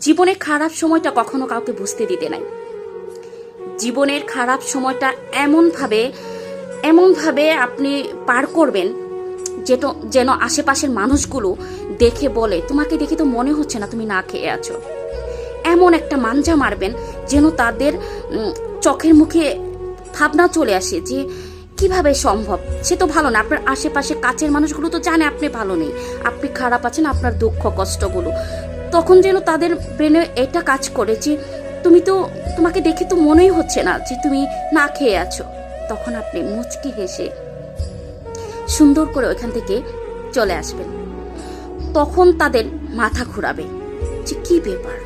জীবনে খারাপ সময়টা কখনো কাউকে বুঝতে দিতে নাই। জীবনের খারাপ সময়টা এমনভাবে এমনভাবে আপনি পার করবেন যেন যেন আশেপাশের মানুষগুলো দেখে বলে, তোমাকে দেখে তো মনে হচ্ছে না তুমি না খেয়ে আছো। এমন একটা মাঞ্জা মারবেন যেন তাদের চোখের মুখে ভাবনা চলে আসে যে, কীভাবে সম্ভব? সে তো ভালো না। আপনার আশেপাশে কাছের মানুষগুলো তো জানে আপনি ভালো নেই। আপনি খারাপ আছেন, আপনার দুঃখ, কষ্টগুলো। তখন যেন তাদের ব্রেনে এটা কাজ করে যে, তুমি তো, তোমাকে দেখে তো মনেই হচ্ছে না যে তুমি না খেয়ে আছো। তখন আপনি মুচকি হেসে সুন্দর করে ওইখান থেকে চলে আসবেন। তখন তাদের মাথা ঘোরাবে যে, কি ব্যাপার?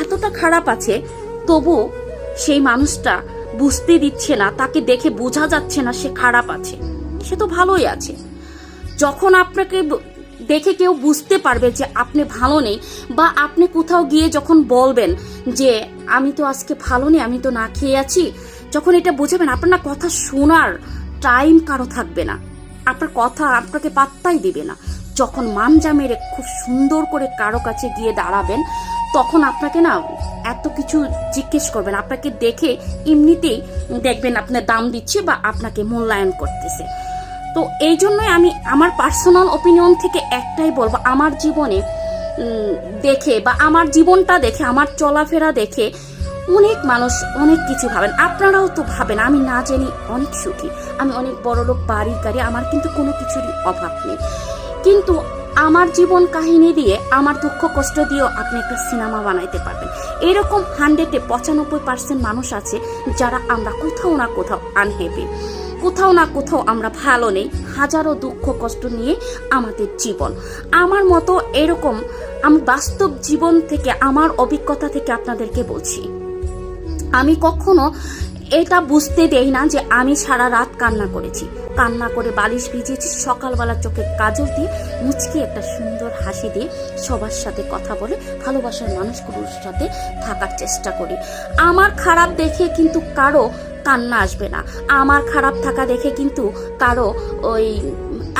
এতটা খারাপ আছে, তবু সেই মানুষটা বুঝতে দিচ্ছে না, তাকে দেখে বোঝা যাচ্ছে না সে খারাপ আছে। সে তো ভালোই আছে। যখন আপনাকে দেখে কেউ বুঝতে পারবে যে আপনি ভালো নেই বা আপনি কোথাও গিয়ে যখন বলবেন যে, আমি তো আজকে ভালো নেই, আমি তো না খেয়ে আছি, যখন এটা বুঝাবেন, আপনার কথা শোনার টাইম কারও থাকবে না। আপনার কথা আপনাকে পাত্তাই দিবে না। যখন মানজা মেরে খুব সুন্দর করে কারও কাছে গিয়ে দাঁড়াবেন, তখন আপনাকে না এত কিছু জিজ্ঞেস করবেন। আপনাকে দেখে এমনিতেই দেখবেন আপনার দাম দিচ্ছে বা আপনাকে মূল্যায়ন করতেছে। তো এই জন্যই আমি আমার পার্সোনাল ওপিনিয়ন থেকে একটাই বলব, আমার জীবনে দেখে বা আমার জীবনটা দেখে, আমার চলাফেরা দেখে অনেক মানুষ অনেক কিছু ভাবেন। আপনারাও তো ভাবেন, আমি না জানি অনেক সুখী। আমি অনেক বড় লোক বাড়ি গাড়ি, আমার কিন্তু কোনো কিছুরই অভাব নেই। কিন্তু আমার জীবন কাহিনী দিয়ে, আমার দুঃখ কষ্ট দিয়েও আপনি একটা সিনেমা বানাইতে পারবেন। এরকম হান্ড্রেডে পঁচানব্বই পার্সেন্ট মানুষ আছে যারা আমরা কোথাও না কোথাও আনহ্যাপি কোথাও না কোথাও আমরা ভালো নেই, হাজারো দুঃখ কষ্ট নিয়ে আমাদের জীবন। আমার মতো এরকম আমি বাস্তব জীবন থেকে, আমার অভিজ্ঞতা থেকে আপনাদেরকে বলছি। আমি কখনো এটা বুঝতে দেই না যে আমি সারা রাত কান্না করেছি। কান্না করে বালিশ ভিজিয়েছি, সকালবেলা চোখে কাজল দিয়ে মুচকি একটা সুন্দর হাসি দিয়ে সবার সাথে কথা বলে ভালোবাসার মানুষগুলোর সাথে থাকার চেষ্টা করি। আমার খারাপ দেখে কিন্তু কারও কান্না আসবে না। আমার খারাপ থাকা দেখে কিন্তু কারও ওই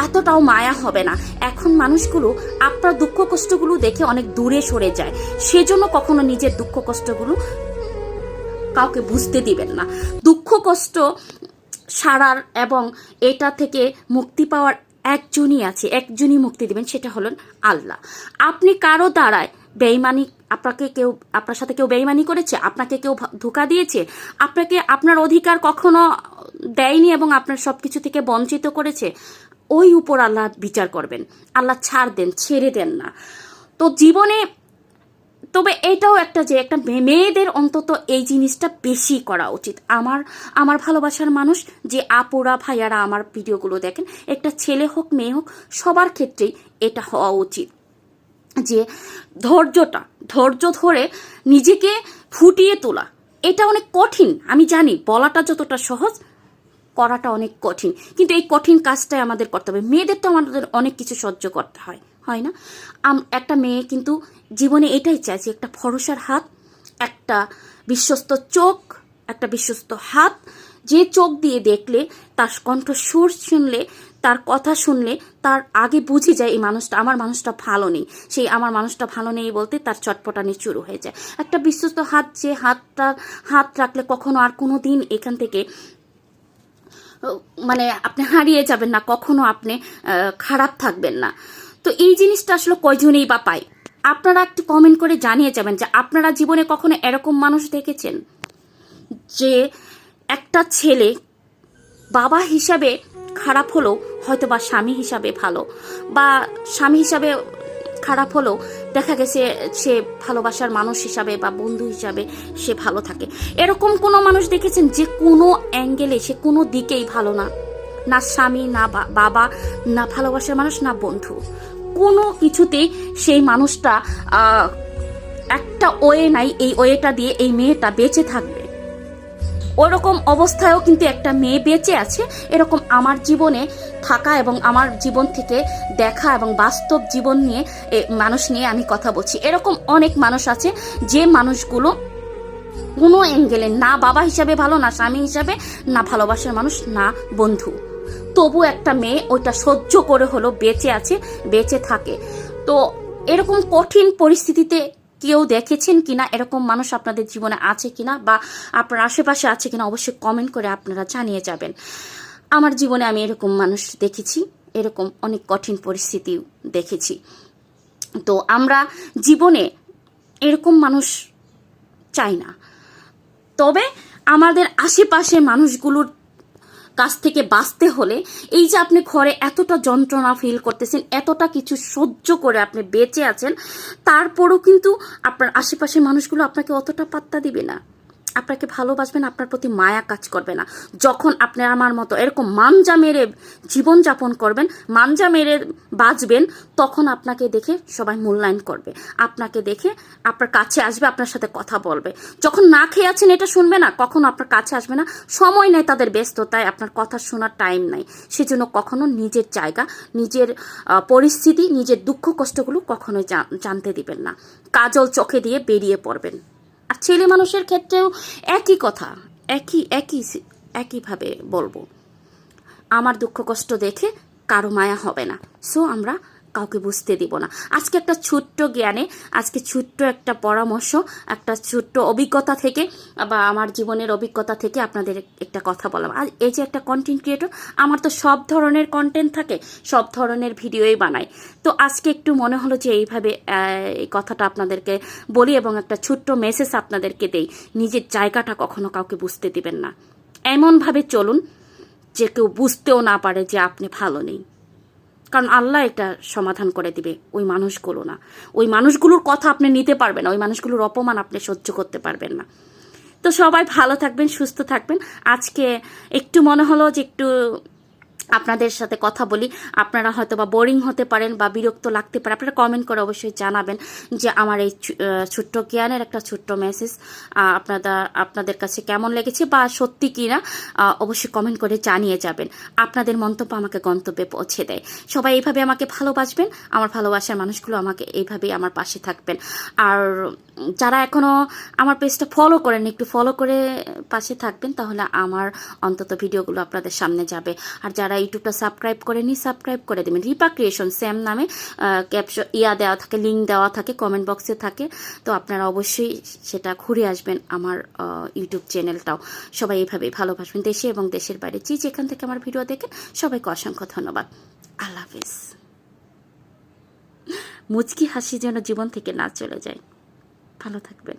এতটাও মায়া হবে না। এখন মানুষগুলো আপনার দুঃখ কষ্টগুলো দেখে অনেক দূরে সরে যায়। সেজন্য কখনো নিজের দুঃখ কষ্টগুলো কাউকে বুঝতে দিবেন না। দুঃখ কষ্ট সারার এবং এটা থেকে মুক্তি পাওয়ার একজনই আছে, একজনই মুক্তি দিবেন, সেটা হলেন আল্লাহ। আপনি কারও দ্বারায় বেইমানি আপনাকে কেউ, আপনার সাথে কেউ বেইমানি করেছে? আপনাকে কেউ ধোকা দিয়েছে? আপনাকে আপনার অধিকার কখনো দেয়নি এবং আপনার সব কিছু থেকে বঞ্চিত করেছে? ওই উপর আল্লাহ বিচার করবেন। আল্লাহ ছাড় দেন, ছেড়ে দেন না। তো জীবনে, তবে এটাও একটা যে একটা মেয়েদের অন্তত এই জিনিসটা বেশি করা উচিত। আমার আমার ভালোবাসার মানুষ, যে আপুরা, ভাইয়ারা আমার ভিডিওগুলো দেখেন, একটা ছেলে হোক, মেয়ে হোক, সবার ক্ষেত্রেই এটা হওয়া উচিত। যে ধৈর্যটা, ধৈর্য ধরে নিজেকে ফুটিয়ে তোলা, এটা অনেক কঠিন, আমি জানি, বলাটা যতটা সহজ, করাটা অনেক কঠিন। কিন্তু এই কঠিন কাজটাই আমাদের করতে হবে। মেয়েদের তো আমাদের অনেক কিছু সহ্য করতে হয় হয় না? একটা মেয়ে কিন্তু জীবনে এটাই চায় যে একটা ভরসার হাত, একটা বিশ্বস্ত চোখ, একটা বিশ্বস্ত হাত, যে চোখ দিয়ে দেখলে তার কণ্ঠ সুর শুনলে তার কথা শুনলে তার আগে বুঝে যায় এই মানুষটা, আমার মানুষটা ভালো নেই। সেই আমার মানুষটা ভালো নেই বলতে তার চটপটানি শুরু হয়ে যায়। একটা বিশ্বস্ত হাত, যে হাতটা, হাত রাখলে কখনো আর কোনো দিন এখান থেকে মানে আপনি হারিয়ে যাবেন না, কখনো আপনি খারাপ থাকবেন না। তো এই জিনিসটা আসলে কয়জনেই বা পায়? আপনারা একটু কমেন্ট করে জানিয়ে যাবেন যে আপনারা জীবনে কখনো এরকম মানুষ দেখেছেন? যে একটা ছেলে বাবা হিসাবে খারাপ হলেও হয়তো বা স্বামী হিসাবে ভালো বা স্বামী হিসাবে খারাপ হলেও দেখা গেছে সে ভালোবাসার মানুষ হিসাবে বা বন্ধু হিসাবে সে ভালো থাকে। এরকম কোনো মানুষ দেখেছেন যে কোনো অ্যাঙ্গেলে সে কোনো দিকেই ভালো না? না স্বামী, না বাবা, না ভালোবাসার মানুষ, না বন্ধু। কোনো কিছুতেই সেই মানুষটা একটা ওয়ে নাই, এই ওয়েটা দিয়ে এই মেয়েটা বেঁচে থাকবে। ওরকম অবস্থায়ও কিন্তু একটা মেয়ে বেঁচে আছে। এরকম আমার জীবনে থাকা এবং আমার জীবন থেকে দেখা এবং বাস্তব জীবন নিয়ে মানুষ নিয়ে আমি কথা বলছি। এরকম অনেক মানুষ আছে, যে মানুষগুলো কোনো অ্যাঙ্গেলে না বাবা হিসাবে ভালো, না স্বামী হিসাবে, না ভালোবাসার মানুষ, না বন্ধু। তবু একটা মেয়ে ওইটা সহ্য করে হলো বেঁচে আছে, বেঁচে থাকে। তো এরকম কঠিন পরিস্থিতিতে কেউ দেখেছেন কিনা? এরকম মানুষ আপনাদের জীবনে আছে কিনা? বা আপনার আশেপাশে আছে কিনা? অবশ্যই কমেন্ট করে আপনারা জানিয়ে যাবেন। আমার জীবনে আমি এরকম মানুষ দেখেছি, এরকম অনেক কঠিন পরিস্থিতি দেখেছি। তো আমরা জীবনে এরকম মানুষ চাই না। তবে আমাদের আশেপাশে মানুষগুলোর কাছ থেকে বাঁচতে হলে এই যে আপনি ঘরে এতটা যন্ত্রণা ফিল করতেছেন, এতটা কিছু সহ্য করে আপনি বেঁচে আছেন, তারপরও কিন্তু আপনার আশেপাশের মানুষগুলো আপনাকে অতটা পাত্তা দিবে না। আপনাকে ভালোবাসবেন, আপনার প্রতি মায়া কাজ করবে না। যখন আপনি আমার মতো এরকম মানজা মেরে জীবনযাপন করবেন মানজা মেরে বাঁচবেন, তখন আপনাকে দেখে সবাই মূল্যায়ন করবে। আপনাকে দেখে আপনার কাছে আসবে, আপনার সাথে কথা বলবে। যখন না খেয়ে আছেন, এটা শুনবে না, কখনো আপনার কাছে আসবে না। সময় নেই তাদের ব্যস্ততায়, আপনার কথা শোনার টাইম নাই। সেজন্য কখনো নিজের জায়গা, নিজের পরিস্থিতি, নিজের দুঃখ, কষ্টগুলো কখনোই জানতে দিবেন না। কাজল চোখে দিয়ে বেরিয়ে পড়বেন। আর ছেলে মানুষের ক্ষেত্রেও একই কথা, একই একই একইভাবে বলব। আমার দুঃখ কষ্ট দেখে কারও মায়া হবে না। সো আমরা কাউকে বুঝতে দিব না। আজকে একটা ছোট্ট জ্ঞানে, আজকে ছোট্ট একটা পরামর্শ, একটা ছোট্ট অভিজ্ঞতা থেকে, বা আমার জীবনের অভিজ্ঞতা থেকে আপনাদের একটা কথা বললাম। আর এই যে একটা কন্টেন্ট ক্রিয়েটর আমার তো সব ধরনের কন্টেন্ট থাকে, সব ধরনের ভিডিওই বানাই। তো আজকে একটু মনে হলো যে এইভাবে এই কথাটা আপনাদেরকে বলি এবং একটা ছোট্ট মেসেজ আপনাদেরকে দেই। নিজের জায়গাটা কখনো কাউকে বুঝতে দিবেন না। এমনভাবে চলুন, যে কেউ বুঝতেও না পারে যে আপনি ভালো নেই। কারণ আল্লাহ এটা সমাধান করে দিবে ওই মানুষগুলো না। ওই মানুষগুলোর কথা আপনি নিতে পারবেন না, ওই মানুষগুলোর অপমান আপনি সহ্য করতে পারবেন না। তো সবাই ভালো থাকবেন, সুস্থ থাকবেন। আজকে একটু মনে হলো যে একটু আপনাদের সাথে কথা বলি। আপনারা হয়তো বা বোরিং হতে পারেন বা বিরক্ত লাগতে পারে, আপনারা কমেন্ট করে অবশ্যই জানাবেন যে আমার এই ছোট্ট জ্ঞানের একটা ছোট্ট মেসেজ আপনাদের আপনাদের কাছে কেমন লেগেছে বা সত্যি কি না অবশ্যই কমেন্ট করে জানিয়ে যাবেন। আপনাদের মন্তব্য আমাকে গন্তব্যে পৌঁছে দেয়। সবাই এইভাবে আমাকে ভালোবাসবেন, আমার ভালোবাসার মানুষগুলো আমাকে এইভাবেই আমার পাশে থাকবেন। আর যারা এখনও আমার পেজটা ফলো করেন একটু ফলো করে পাশে থাকবেন, তাহলে আমার অন্তত ভিডিওগুলো আপনাদের সামনে যাবে। আর যারা ইউটিউবটা সাবস্ক্রাইব করেনি সাবস্ক্রাইব করে দেবেন। রিপা ক্রিয়েশন সেম নামে ক্যাপশন ইয়া দেওয়া থাকে লিঙ্ক দেওয়া থাকে কমেন্ট বক্সে থাকে। তো আপনারা অবশ্যই সেটা ঘুরে আসবেন আমার ইউটিউব চ্যানেলটাও সবাই এইভাবেই ভালোবাসবেন দেশে এবং দেশের বাইরে। যে যেখান থেকে আমার ভিডিও দেখেন সবাইকে অসংখ্য ধন্যবাদ। আল্লাহ হাফিজ। মুচকি হাসি যেন জীবন থেকে না চলে যায়। ভালো থাকবেন।